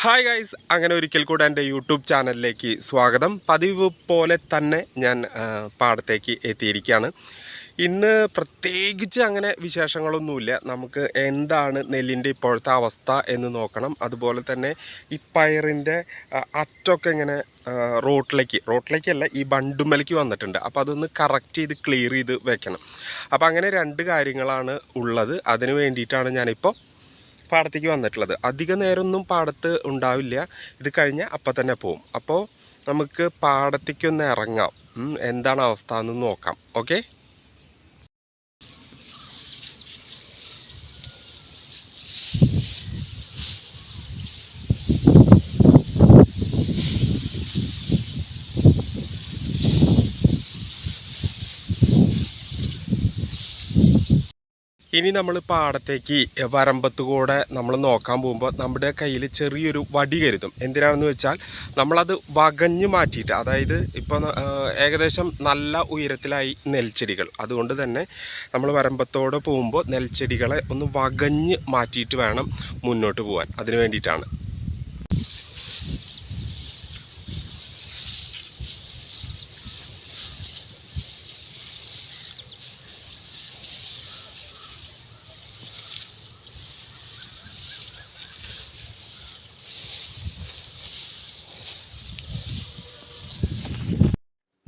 Hi guys അങ്ങനെ ഒരിക്കൽ കൂടെ എന്റെ യൂട്യൂബ് ചാനലിലേക്ക് സ്വാഗതം. പതിവ് പോലെ തന്നെ ഞാൻ പാടത്തേക്ക് എത്തിയിരിക്കുകയാണ്. ഇന്ന് പ്രത്യേകിച്ച് അങ്ങനെ വിശേഷങ്ങളൊന്നുമില്ല. നമുക്ക് എന്താണ് നെല്ലിന്റെ ഇപ്പോഴത്തെ അവസ്ഥ എന്ന് നോക്കണം. അതുപോലെ തന്നെ ഈ പയറിന്റെ അറ്റൊക്കെ ഇങ്ങനെ റോട്ടിലേക്ക് റോട്ടിലേക്കല്ല ഈ ബണ്ടുമ്മലേക്ക് വന്നിട്ടുണ്ട്. അപ്പോൾ അതൊന്ന് കറക്റ്റ് ചെയ്ത് ക്ലിയർ ചെയ്ത് വെക്കണം. അപ്പോൾ അങ്ങനെ രണ്ട് കാര്യങ്ങളാണ് ഉള്ളത്. അതിന് വേണ്ടിയിട്ടാണ് ഞാനിപ്പോൾ പാടത്തേക്ക് വന്നിട്ടുള്ളത്. അധിക നേരമൊന്നും പാടത്ത് ഉണ്ടാവില്ല. ഇത് കഴിഞ്ഞ് അപ്പം തന്നെ പോവും. അപ്പോൾ നമുക്ക് പാടത്തേക്കൊന്ന് ഇറങ്ങാം. എന്താണ് അവസ്ഥ എന്ന് നോക്കാം. ഓക്കെ? ഇനി നമ്മൾ പാടത്തേക്ക് വരമ്പത്ത് കൂടെ നമ്മൾ നോക്കാൻ പോകുമ്പോൾ നമ്മുടെ കയ്യിൽ ചെറിയൊരു വടി കരുതും. എന്തിനാണെന്ന് വെച്ചാൽ നമ്മളത് വകഞ്ഞ് മാറ്റിയിട്ട് അതായത് ഇപ്പം ഏകദേശം നല്ല ഉയരത്തിലായി നെൽച്ചെടികൾ. അതുകൊണ്ട് തന്നെ നമ്മൾ വരമ്പത്തോടെ പോകുമ്പോൾ നെൽച്ചെടികളെ ഒന്ന് വകഞ്ഞ് മാറ്റിയിട്ട് വേണം മുന്നോട്ട് പോകാൻ അതിന് വേണ്ടിയിട്ടാണ്.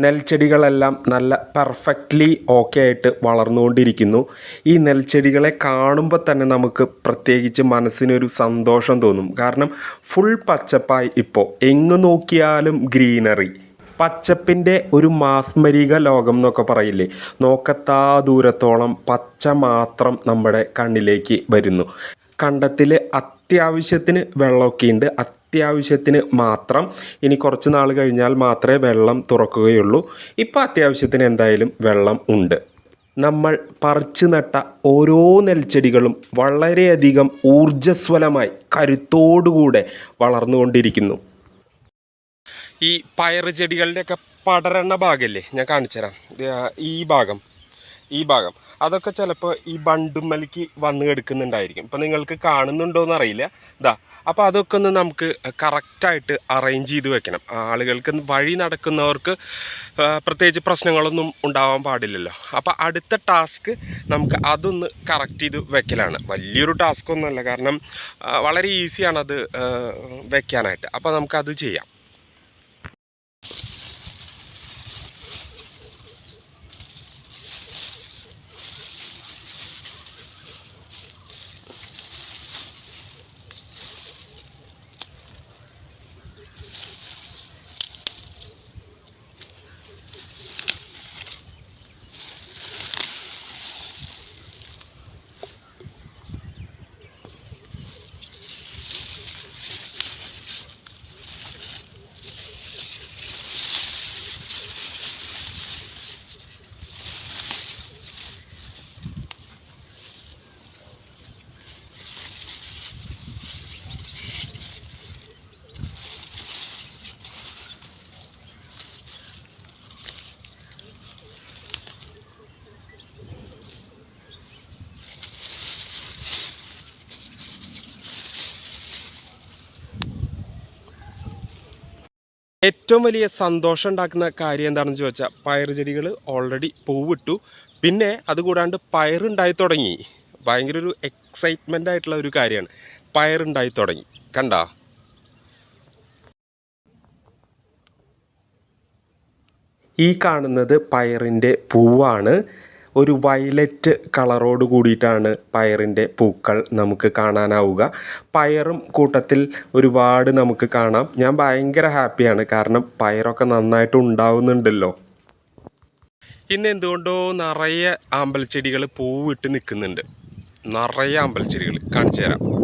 നെൽച്ചെടികളെല്ലാം നല്ല പെർഫെക്റ്റ്ലി ഓക്കെ ആയിട്ട് വളർന്നുകൊണ്ടിരിക്കുന്നു. ഈ നെൽച്ചെടികളെ കാണുമ്പോൾ തന്നെ നമുക്ക് പ്രത്യേകിച്ച് മനസ്സിനൊരു സന്തോഷം തോന്നും. കാരണം ഫുൾ പച്ചപ്പായി ഇപ്പോൾ എങ്ങു നോക്കിയാലും ഗ്രീനറി പച്ചപ്പിന്റെ ഒരു മാസ്മരിക ലോകം എന്നൊക്കെ പറയില്ലേ? നോക്കത്താ ദൂരത്തോളം പച്ച മാത്രം നമ്മുടെ കണ്ണിലേക്ക് വരുന്നു. കണ്ടത്തിൽ അത്യാവശ്യത്തിന് വെള്ളമൊക്കെ ഉണ്ട് അത്യാവശ്യത്തിന് മാത്രം ഇനി കുറച്ച് നാൾ കഴിഞ്ഞാൽ മാത്രമേ വെള്ളം തുറക്കുകയുള്ളൂ. ഇപ്പോൾ അത്യാവശ്യത്തിന് എന്തായാലും വെള്ളം ഉണ്ട്. നമ്മൾ പറിച്ചു നട്ട ഓരോ നെൽച്ചെടികളും വളരെയധികം ഊർജസ്വലമായി കരുത്തോടുകൂടെ വളർന്നുകൊണ്ടിരിക്കുന്നു. ഈ പയറ് ചെടികളുടെയൊക്കെ പടരണ ഭാഗമല്ലേ ഞാൻ കാണിച്ചുതരാം ഈ ഭാഗം. ഈ ഭാഗം. അതൊക്കെ ചിലപ്പോൾ ഈ ബണ്ടുമ്മലിക്ക് വന്ന് കെടുക്കുന്നുണ്ടായിരിക്കും. ഇപ്പം നിങ്ങൾക്ക് കാണുന്നുണ്ടോ എന്ന് അറിയില്ല ഇതാ അപ്പോൾ അതൊക്കെ ഒന്ന് നമുക്ക് കറക്റ്റായിട്ട് അറേഞ്ച് ചെയ്ത് വെക്കണം. ആളുകൾക്ക് വഴി നടക്കുന്നവർക്ക് പ്രത്യേകിച്ച് പ്രശ്നങ്ങളൊന്നും ഉണ്ടാവാൻ പാടില്ലല്ലോ. അപ്പോൾ അടുത്ത ടാസ്ക് നമുക്ക് അതൊന്ന് കറക്റ്റ് ചെയ്ത് വെക്കലാണ്. വലിയൊരു ടാസ്ക് ഒന്നുമല്ല. കാരണം വളരെ ഈസിയാണ് അത് ആ, വെക്കാനായിട്ട്. അപ്പോൾ നമുക്കത് ചെയ്യാം. ഏറ്റവും വലിയ സന്തോഷം ഉണ്ടാക്കുന്ന കാര്യം എന്താണെന്ന് ചോദിച്ചാൽ പയർ ചെടികൾ ഓൾറെഡി പൂവിട്ടു. പിന്നെ അതുകൂടാണ്ട് പയറുണ്ടായി തുടങ്ങി. ഭയങ്കര ഒരു എക്സൈറ്റ്മെന്റ് ആയിട്ടുള്ള ഒരു കാര്യമാണ്. പയറുണ്ടായി തുടങ്ങി. കണ്ടാ? ഈ കാണുന്നത് പയറിന്റെ പൂവാണ്. ഒരു വയലറ്റ് കളറോട് കൂടിയിട്ടാണ് പയറിന്റെ പൂക്കൾ നമുക്ക് കാണാനാവുക. പയറും കൂട്ടത്തിൽ ഒരുപാട് നമുക്ക് കാണാം. ഞാൻ ഭയങ്കര ഹാപ്പിയാണ് കാരണം പയറൊക്കെ നന്നായിട്ട് ഉണ്ടാവുന്നുണ്ടല്ലോ. ഇന്ന് എന്തുകൊണ്ടോ നിറയെ ആമ്പൽച്ചെടികൾ പൂവിട്ട് നിൽക്കുന്നുണ്ട്. നിറയെ ആമ്പൽച്ചെടികൾ കാണിച്ചു തരാം.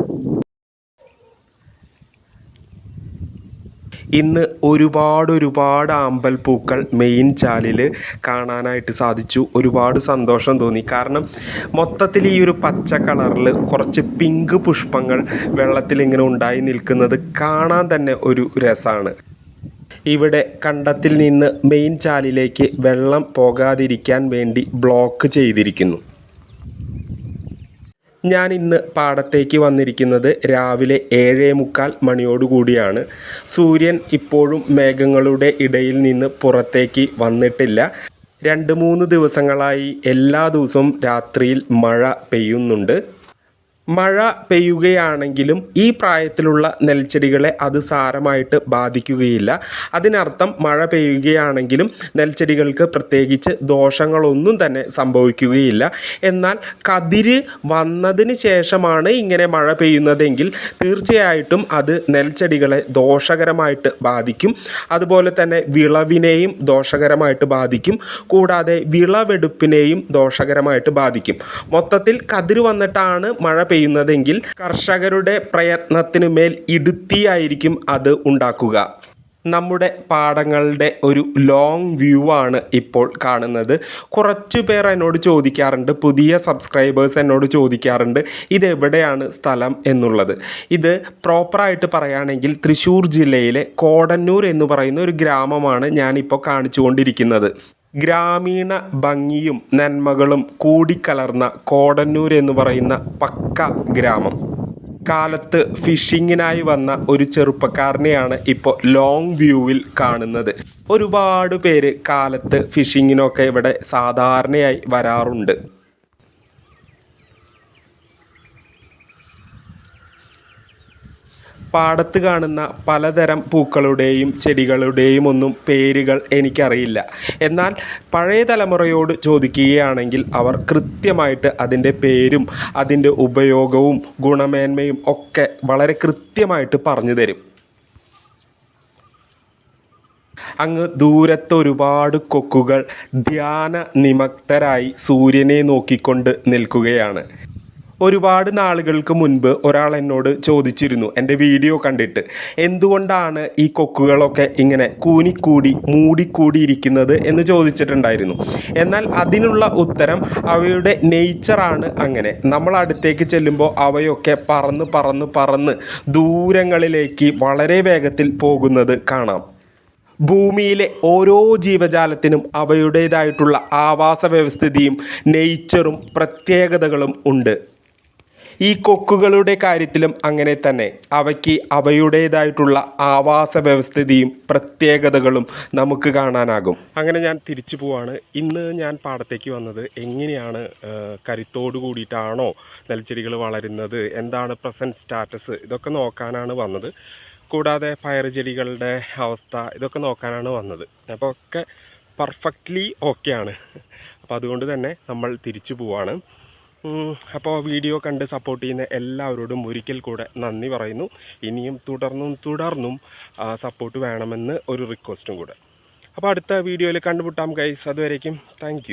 ഇന്ന് ഒരുപാട് ഒരുപാട് ആമ്പൽ പൂക്കൾ മെയിൻ ചാലിൽ കാണാനായിട്ട് സാധിച്ചു. ഒരുപാട് സന്തോഷം തോന്നി. കാരണം മൊത്തത്തിൽ ഈ ഒരു പച്ച കളറിൽ കുറച്ച് പിങ്ക് പുഷ്പങ്ങൾ വെള്ളത്തിൽ ഇങ്ങനെ ഉണ്ടായി നിൽക്കുന്നത് കാണാൻ തന്നെ ഒരു രസമാണ് ഇവിടെ കണ്ടത്തിൽ നിന്ന് മെയിൻ ചാലിലേക്ക് വെള്ളം പോകാതിരിക്കാൻ വേണ്ടി ബ്ലോക്ക് ചെയ്തിരിക്കുന്നു. ഞാൻ ഇന്ന് പാടത്തേക്ക് വന്നിരിക്കുന്നത് രാവിലെ ഏഴേ മുക്കാൽ മണിയോടുകൂടിയാണ്. സൂര്യൻ ഇപ്പോഴും മേഘങ്ങളുടെ ഇടയിൽ നിന്ന് പുറത്തേക്ക് വന്നിട്ടില്ല. രണ്ട് മൂന്ന് ദിവസങ്ങളായി എല്ലാ ദിവസവും രാത്രിയിൽ മഴ പെയ്യുന്നുണ്ട്. മഴ പെയ്യുകയാണെങ്കിലും ഈ പ്രായത്തിലുള്ള നെൽച്ചെടികളെ അത് സാരമായിട്ട് ബാധിക്കുകയില്ല. അതിനർത്ഥം മഴ പെയ്യുകയാണെങ്കിലും നെൽച്ചെടികൾക്ക് പ്രത്യേകിച്ച് ദോഷങ്ങളൊന്നും തന്നെ സംഭവിക്കുകയില്ല. എന്നാൽ കതിര് വന്നതിന് ശേഷമാണ് ഇങ്ങനെ മഴ പെയ്യുന്നതെങ്കിൽ തീർച്ചയായിട്ടും അത് നെൽച്ചെടികളെ ദോഷകരമായിട്ട് ബാധിക്കും. അതുപോലെ തന്നെ വിളവിനെയും ദോഷകരമായിട്ട് ബാധിക്കും. കൂടാതെ വിളവെടുപ്പിനെയും ദോഷകരമായിട്ട് ബാധിക്കും. മൊത്തത്തിൽ കതിര് വന്നിട്ടാണ് മഴ പെയ്യുന്നതെങ്കിൽ കർഷകരുടെ പ്രയത്നത്തിനു മേൽ ഇടുത്തിയായിരിക്കും അത് ഉണ്ടാക്കുക. നമ്മുടെ പാടങ്ങളുടെ ഒരു ലോങ് വ്യൂ ആണ് ഇപ്പോൾ കാണുന്നത്. കുറച്ച് പേർ എന്നോട് ചോദിക്കാറുണ്ട് പുതിയ സബ്സ്ക്രൈബേഴ്സ് എന്നോട് ചോദിക്കാറുണ്ട് ഇതെവിടെയാണ് സ്ഥലം എന്നുള്ളത്? ഇത് പ്രോപ്പറായിട്ട് പറയുകയാണെങ്കിൽ തൃശ്ശൂർ ജില്ലയിലെ കോടന്നൂർ എന്ന് പറയുന്ന ഒരു ഗ്രാമമാണ് ഞാനിപ്പോൾ കാണിച്ചുകൊണ്ടിരിക്കുന്നത്. ഗ്രാമീണ ഭംഗിയും നന്മകളും കൂടിക്കലർന്ന കോടന്നൂർ എന്ന് പറയുന്ന പക്ക ഗ്രാമം. കാലത്ത് ഫിഷിങ്ങിനായി വന്ന ഒരു ചെറുപ്പക്കാരനെയാണ് ഇപ്പോൾ ലോങ് വ്യൂവിൽ കാണുന്നത്. ഒരുപാട് പേര് കാലത്ത് ഫിഷിങ്ങിനൊക്കെ ഇവിടെ സാധാരണയായി വരാറുണ്ട്. പാടത്ത് കാണുന്ന പലതരം പൂക്കളുടെയും ചെടികളുടെയും ഒന്നും പേരുകൾ എനിക്കറിയില്ല. എന്നാൽ പഴയ തലമുറയോട് ചോദിക്കുകയാണെങ്കിൽ അവർ കൃത്യമായിട്ട് അതിന്റെ പേരും അതിന്റെ ഉപയോഗവും ഗുണമേന്മയും ഒക്കെ വളരെ കൃത്യമായിട്ട് പറഞ്ഞു തരും. അങ്ങ് ദൂരത്ത് ഒരുപാട് കൊക്കുകൾ ധ്യാന നിമഗ്ധരായി സൂര്യനെ നോക്കിക്കൊണ്ട് നിൽക്കുകയാണ്. ഒരുപാട് നാളുകൾക്ക് മുൻപ് ഒരാൾ എന്നോട് ചോദിച്ചിരുന്നു. എന്റെ വീഡിയോ കണ്ടിട്ട്. എന്തുകൊണ്ടാണ് ഈ കൊക്കുകളൊക്കെ ഇങ്ങനെ കൂനിക്കൂടി മൂടിക്കൂടിയിരിക്കുന്നത് എന്ന് ചോദിച്ചിട്ടുണ്ടായിരുന്നു. എന്നാൽ അതിനുള്ള ഉത്തരം അവയുടെ നേച്ചറാണ് അങ്ങനെ. നമ്മൾ അടുത്തേക്ക് ചെല്ലുമ്പോൾ അവയൊക്കെ പറന്ന് പറന്ന് പറന്ന് ദൂരങ്ങളിലേക്ക് വളരെ വേഗത്തിൽ പോകുന്നത് കാണാം. ഭൂമിയിലെ ഓരോ ജീവജാലത്തിനും അവയുടേതായിട്ടുള്ള ആവാസ വ്യവസ്ഥിതിയും നേച്ചറും പ്രത്യേകതകളും ഉണ്ട്. ഈ കൊക്കുകളുടെ കാര്യത്തിലും അങ്ങനെ തന്നെ. അവയ്ക്ക് അവയുടേതായിട്ടുള്ള ആവാസ വ്യവസ്ഥിതിയും പ്രത്യേകതകളും നമുക്ക് കാണാനാകും. അങ്ങനെ ഞാൻ തിരിച്ചു പോവാണ്. ഇന്ന് ഞാൻ പാടത്തേക്ക് വന്നത് എങ്ങനെയാണ് കരുത്തോട് കൂടിയിട്ടാണോ നെൽച്ചെടികൾ വളരുന്നത്? എന്താണ് പ്രസന്റ് സ്റ്റാറ്റസ്? ഇതൊക്കെ നോക്കാനാണ് വന്നത്. കൂടാതെ പയർ ചെടികളുടെ അവസ്ഥ ഇതൊക്കെ നോക്കാനാണ് വന്നത്. അപ്പോൾ ഒക്കെ പെർഫെക്റ്റ്ലി ഓക്കെയാണ് അപ്പോൾ അതുകൊണ്ട് തന്നെ നമ്മൾ തിരിച്ചു പോവാണ്. അപ്പോൾ വീഡിയോ കണ്ട് സപ്പോർട്ട് ചെയ്യുന്ന എല്ലാവരോടും ഒരിക്കൽ കൂടെ നന്ദി പറയുന്നു. ഇനിയും തുടർന്നും തുടർന്നും സപ്പോർട്ട് വേണമെന്ന് ഒരു റിക്വസ്റ്റും കൂടെ. അപ്പോൾ അടുത്ത വീഡിയോയിൽ കണ്ടുമുട്ടാം ഗൈസ് അതുവരേക്കും താങ്ക്